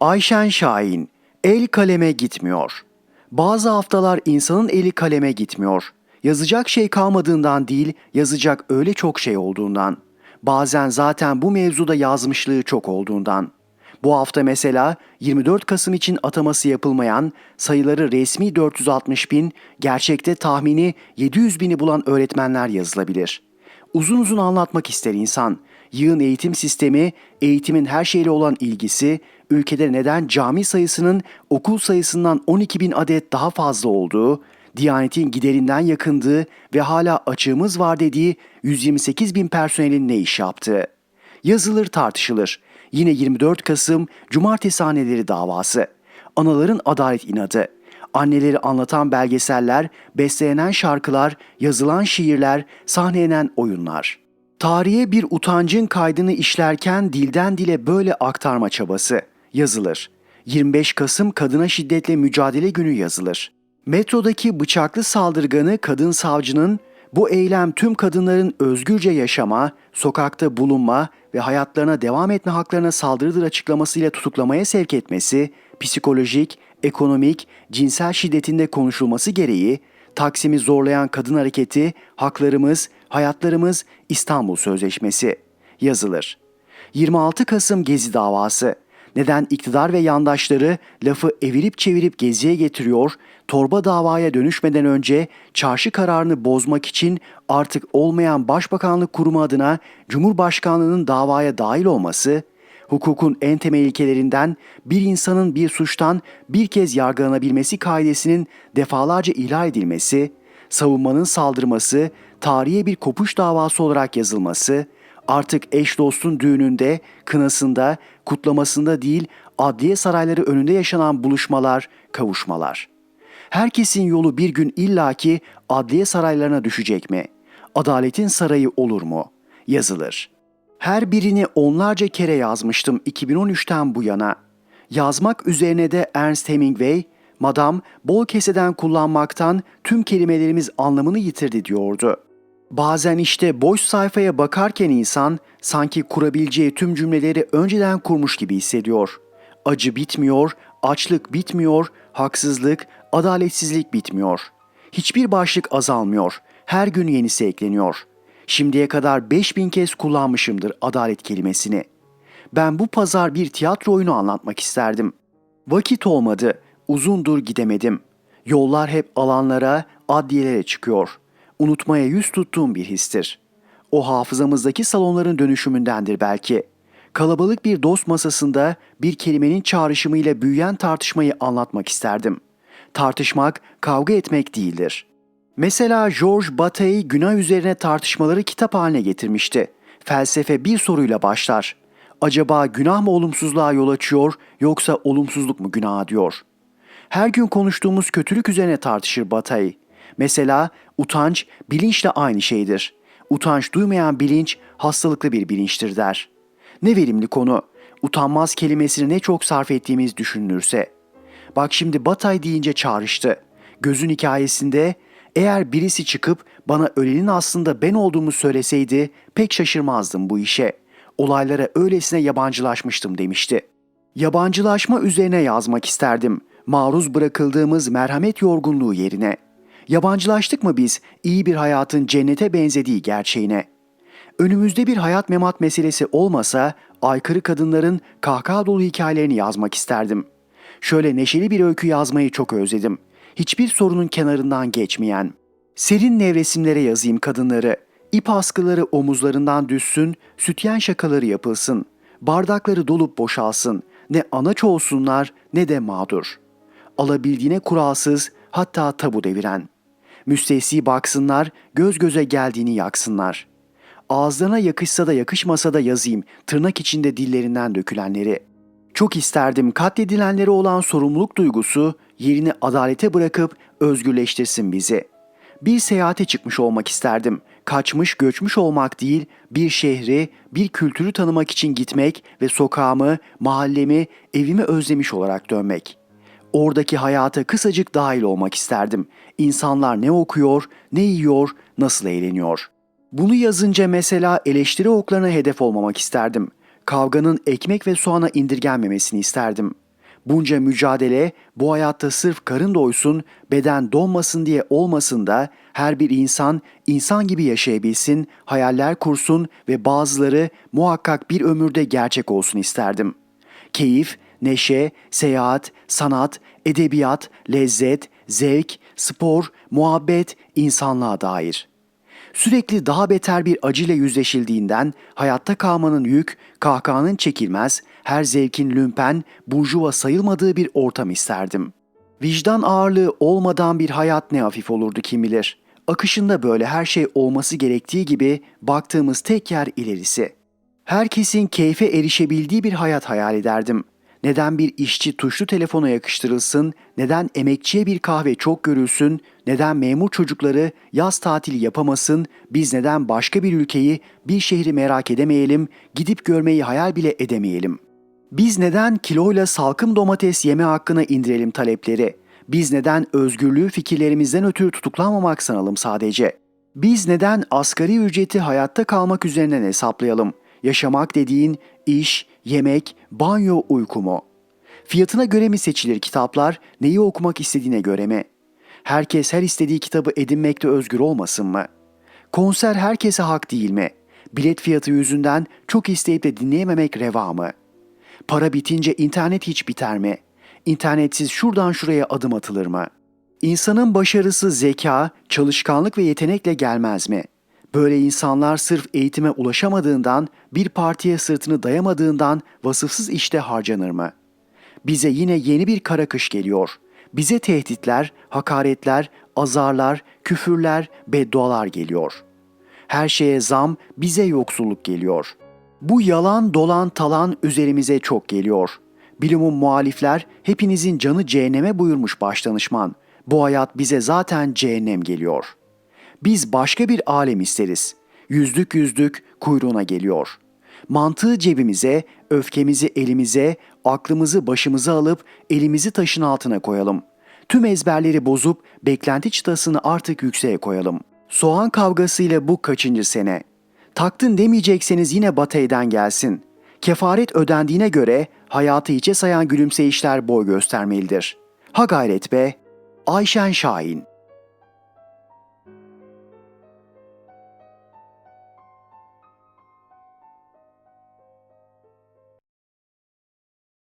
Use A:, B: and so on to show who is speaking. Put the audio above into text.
A: Ayşen Şahin, el kaleme gitmiyor. Bazı haftalar insanın eli kaleme gitmiyor. Yazacak şey kalmadığından değil, yazacak öyle çok şey olduğundan. Bazen zaten bu mevzuda yazmışlığı çok olduğundan. Bu hafta mesela 24 Kasım için ataması yapılmayan, sayıları resmi 460 bin, gerçekte tahmini 700 bini bulan öğretmenler yazılabilir. Uzun uzun anlatmak ister insan. Yığın eğitim sistemi, eğitimin her şeyle olan ilgisi, ülkede neden cami sayısının okul sayısından 12 bin adet daha fazla olduğu, Diyanet'in giderinden yakındığı ve hala açığımız var dediği 128 bin personelin ne iş yaptığı. Yazılır tartışılır. Yine 24 Kasım Cumartesi Haneleri davası. Anaların adalet inadı. Anneleri anlatan belgeseller, bestelenen şarkılar, yazılan şiirler, sahnelenen oyunlar. Tarihe bir utancın kaydını işlerken dilden dile böyle aktarma çabası yazılır. 25 Kasım Kadına Şiddetle Mücadele Günü yazılır. Metrodaki bıçaklı saldırganı kadın savcının bu eylem tüm kadınların özgürce yaşama, sokakta bulunma ve hayatlarına devam etme haklarına saldırıdır açıklamasıyla tutuklamaya sevk etmesi, psikolojik, ekonomik, cinsel şiddetinde konuşulması gereği Taksim'i zorlayan kadın hareketi, haklarımız, hayatlarımız İstanbul Sözleşmesi yazılır. 26 Kasım Gezi davası. Neden iktidar ve yandaşları lafı evirip çevirip geziye getiriyor, torba davaya dönüşmeden önce çarşı kararını bozmak için artık olmayan Başbakanlık Kurumu adına Cumhurbaşkanlığının davaya dahil olması, hukukun en temel ilkelerinden bir insanın bir suçtan bir kez yargılanabilmesi kaidesinin defalarca ihlal edilmesi, savunmanın saldırması, tarihe bir kopuş davası olarak yazılması, artık eş dostun düğününde, kınasında, kutlamasında değil, adliye sarayları önünde yaşanan buluşmalar, kavuşmalar. Herkesin yolu bir gün illaki adliye saraylarına düşecek mi? Adaletin sarayı olur mu? Yazılır. Her birini onlarca kere yazmıştım 2013'ten bu yana. Yazmak üzerine de Ernst Hemingway, Madam bol keseden kullanmaktan tüm kelimelerimiz anlamını yitirdi diyordu. Bazen işte boş sayfaya bakarken insan sanki kurabileceği tüm cümleleri önceden kurmuş gibi hissediyor. Acı bitmiyor, açlık bitmiyor, haksızlık, adaletsizlik bitmiyor. Hiçbir başlık azalmıyor. Her gün yenisi ekleniyor. Şimdiye kadar 5000 kez kullanmışımdır adalet kelimesini. Ben bu pazar bir tiyatro oyunu anlatmak isterdim. Vakit olmadı, uzundur gidemedim. Yollar hep alanlara, adliyelere çıkıyor. Unutmaya yüz tuttuğum bir histir. O hafızamızdaki salonların dönüşümündendir belki. Kalabalık bir dost masasında bir kelimenin çağrışımıyla büyüyen tartışmayı anlatmak isterdim. Tartışmak, kavga etmek değildir. Mesela George Bataille günah üzerine tartışmaları kitap haline getirmişti. Felsefe bir soruyla başlar. Acaba günah mı olumsuzluğa yol açıyor yoksa olumsuzluk mu günaha diyor. Her gün konuştuğumuz kötülük üzerine tartışır Bataille. Mesela utanç bilinçle aynı şeydir. Utanç duymayan bilinç hastalıklı bir bilinçtir der. Ne verimli konu. Utanmaz kelimesini ne çok sarf ettiğimiz düşünülürse. Bak şimdi Batay deyince çağrıştı. Gözün hikayesinde eğer birisi çıkıp bana ölenin aslında ben olduğumu söyleseydi pek şaşırmazdım bu işe. Olaylara öylesine yabancılaşmıştım demişti. Yabancılaşma üzerine yazmak isterdim. Maruz bırakıldığımız merhamet yorgunluğu yerine. Yabancılaştık mı biz iyi bir hayatın cennete benzediği gerçeğine? Önümüzde bir hayat memat meselesi olmasa aykırı kadınların kahkaha dolu hikayelerini yazmak isterdim. Şöyle neşeli bir öykü yazmayı çok özledim. Hiçbir sorunun kenarından geçmeyen. Serin nevresimlere yazayım kadınları. İp askıları omuzlarından düşsün, sütyen şakaları yapılsın. Bardakları dolup boşalsın. Ne anaç olsunlar ne de mağdur. Alabildiğine kuralsız hatta tabu deviren. Müstesni baksınlar, göz göze geldiğini yaksınlar. Ağızlarına yakışsa da yakışmasa da yazayım tırnak içinde dillerinden dökülenleri. Çok isterdim katledilenlere olan sorumluluk duygusu yerini adalete bırakıp özgürleştirsin bizi. Bir seyahate çıkmış olmak isterdim. Kaçmış göçmüş olmak değil, bir şehri, bir kültürü tanımak için gitmek ve sokağımı, mahallemi, evimi özlemiş olarak dönmek. Oradaki hayata kısacık dahil olmak isterdim. İnsanlar ne okuyor, ne yiyor, nasıl eğleniyor. Bunu yazınca mesela eleştiri oklarına hedef olmamak isterdim. Kavganın ekmek ve soğana indirgenmemesini isterdim. Bunca mücadele bu hayatta sırf karın doysun, beden donmasın diye olmasın da her bir insan insan gibi yaşayabilsin, hayaller kursun ve bazıları muhakkak bir ömürde gerçek olsun isterdim. Keyif, neşe, seyahat, sanat, edebiyat, lezzet, zevk, spor, muhabbet, insanlığa dair. Sürekli daha beter bir acıyla yüzleşildiğinden hayatta kalmanın yük, kahkahanın çekilmez, her zevkin lümpen, burjuva sayılmadığı bir ortam isterdim. Vicdan ağırlığı olmadan bir hayat ne hafif olurdu kim bilir. Akışında böyle her şey olması gerektiği gibi baktığımız tek yer ilerisi. Herkesin keyfe erişebildiği bir hayat hayal ederdim. Neden bir işçi tuşlu telefona yakıştırılsın, neden emekçiye bir kahve çok görülsün, neden memur çocukları yaz tatili yapamasın, biz neden başka bir ülkeyi, bir şehri merak edemeyelim, gidip görmeyi hayal bile edemeyelim. Biz neden kiloyla salkım domates yeme hakkına indirelim talepleri? Biz neden özgürlüğü fikirlerimizden ötürü tutuklanmamak sanalım sadece? Biz neden asgari ücreti hayatta kalmak üzerinden hesaplayalım? Yaşamak dediğin iş, yemek, banyo, uyku mu? Fiyatına göre mi seçilir kitaplar, neyi okumak istediğine göre mi? Herkes her istediği kitabı edinmekte özgür olmasın mı? Konser herkese hak değil mi? Bilet fiyatı yüzünden çok isteyip de dinleyememek reva mı? Para bitince internet hiç biter mi? İnternetsiz şuradan şuraya adım atılır mı? İnsanın başarısı zeka, çalışkanlık ve yetenekle gelmez mi? Böyle insanlar sırf eğitime ulaşamadığından, bir partiye sırtını dayamadığından vasıfsız işte harcanır mı? Bize yine yeni bir kara kış geliyor. Bize tehditler, hakaretler, azarlar, küfürler, beddualar geliyor. Her şeye zam, bize yoksulluk geliyor. Bu yalan dolan talan üzerimize çok geliyor. Bilimin muhalifler hepinizin canı cehenneme buyurmuş başdanışman. Bu hayat bize zaten cehennem geliyor. Biz başka bir alem isteriz. Yüzlük yüzlük kuyruğuna geliyor. Mantığı cebimize, öfkemizi elimize, aklımızı başımıza alıp elimizi taşın altına koyalım. Tüm ezberleri bozup beklenti çıtasını artık yükseğe koyalım. Soğan kavgasıyla bu kaçıncı sene? Taktın demeyecekseniz yine Batey'den gelsin. Kefaret ödendiğine göre hayatı hiçe sayan gülümseyişler boy göstermelidir. Ha gayret be. Ayşen Şahin